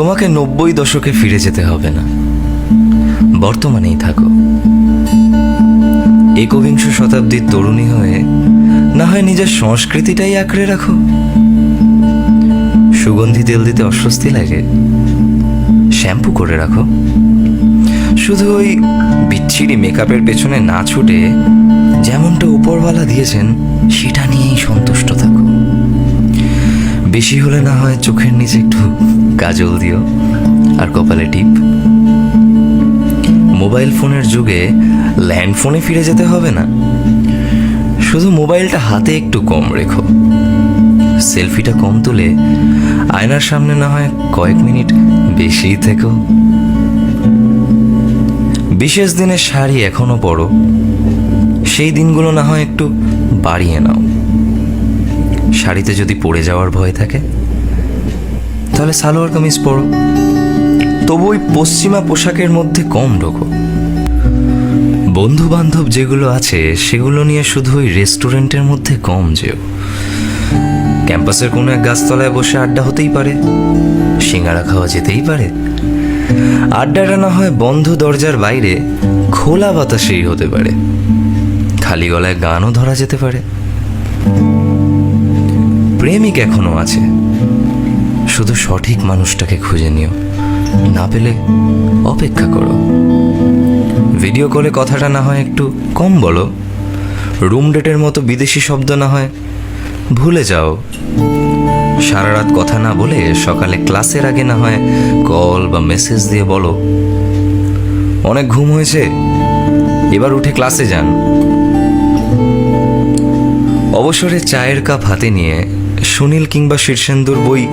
তোমাকে নব্বই দশকে ফিরে যেতে হবে না। বর্তমানেই থাকো। একবিংশ শতাব্দীর তরুণী হয়ে না হয় নিজের সংস্কৃতিটাই আঁকড়ে রাখো। সুগন্ধি তেল দিতে অস্বস্তি লাগে। শ্যাম্পু করে রাখো। শুধু ওই বিচ্ছিরি মেকআপের পেছনে না ছুটে যেমনটা উপরওয়ালা দিয়েছেন, সেটা বেশি হলে না হয় চোখের নিচে একটু কাজল দিও আর কপালে টিপ। মোবাইল ফোনের যুগে ল্যান্ড ফোনে ফিরে যেতে হবে না। শুধু মোবাইলটা হাতে একটু কম রেখো। সেলফিটা কম তুলে আয়নার সামনে না হয় কয়েক মিনিট বেশিই থেকো। বিশেষ দিনের শাড়ি এখনও পরো। সেই দিনগুলো না হয় একটু বাড়িয়ে নাও। শাড়িতে যদি পড়ে যাওয়ার ভয় থাকে, তাহলে সালোয়ার কামিজ পরো। তবু ওই পশ্চিমা পোশাকের মধ্যে কম ঢোকো। বন্ধু বান্ধব যেগুলো আছে, সেগুলো নিয়ে শুধু ওই রেস্টুরেন্টের মধ্যে কম যেও। ক্যাম্পাসের কোনো এক গাছতলায় বসে আড্ডা হতেই পারে, সিঙ্গারা খাওয়া যেতেই পারে। আড্ডাটা না হয় বন্ধ দরজার বাইরে, খোলা বাতাসেই হতে পারে। খালি গলায় গানও ধরা যেতে পারে। প্রেমিক এখনও আছে। শুধু সঠিক মানুষটাকে খুঁজে নিও। না পেলে অপেক্ষা করো। ভিডিও কলে কথাটা না হয় একটু কম বলো। রুম ডেটের মতো বিদেশি শব্দ না হয়, ভুলে যাও। সারা রাত কথা না বলে সকালে ক্লাসের আগে না হয় কল বা মেসেজ দিয়ে বলো। অনেক ঘুম হয়েছে, এবার উঠে ক্লাসে যান। অবসরে চায়ের কাপ হাতে নিয়ে সুনীল কিংবা শীর্ষেন্দুর বই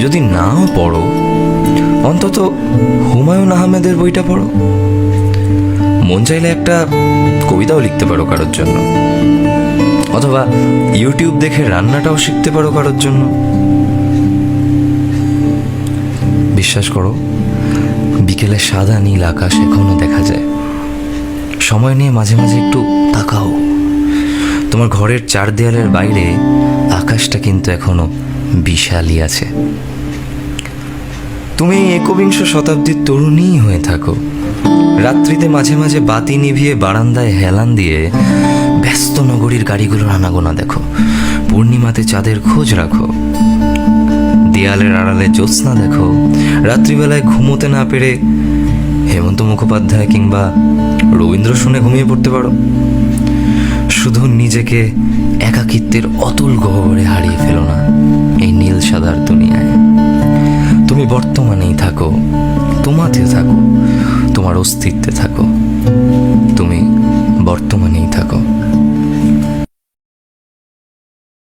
যদি নাও পড়ো, অন্তত হুমায়ুন আহমেদের বইটা পড়ো। মন চাইলে একটা কবিতাও লিখতে পারো কারোর জন্য। অথবা ইউটিউব দেখে রান্নাটাও শিখতে পারো কারোর জন্য। বিশ্বাস করো, বিকেলে সাদা নীল আকাশ এখনও দেখা যায়। সময় নিয়ে মাঝে মাঝে একটু তাকাও। তোমার ঘরের চার দেয়ালের বাইরে আকাশটা কিন্তু এখনও বিশালই আছে। তুমি একবিংশ শতাব্দীর তরুণীই হয়ে থাকো। রাত্রিতে মাঝে মাঝে বাতি নিভিয়ে বারান্দায় হেলান দিয়ে ব্যস্ত নগরীর গাড়িগুলোর আনাগোনা দেখো। পূর্ণিমাতে চাঁদের খোঁজ রাখো। দেয়ালের আড়ালে জ্যোৎস্না দেখো। রাত্রিবেলায় ঘুমোতে না পেরে হেমন্ত মুখোপাধ্যায় কিংবা রবীন্দ্র শুনে ঘুমিয়ে পড়তে পারো। শুধু নিজেকে একাকিত্বের অতুল গহ্বরে হারিয়ে ফেলো না এই নীল সাদার দুনিয়ায়। তুমি বর্তমানেই থাকো, তোমাতে থাকো, তোমার অস্তিত্বে থাকো। তুমি বর্তমানেই থাকো।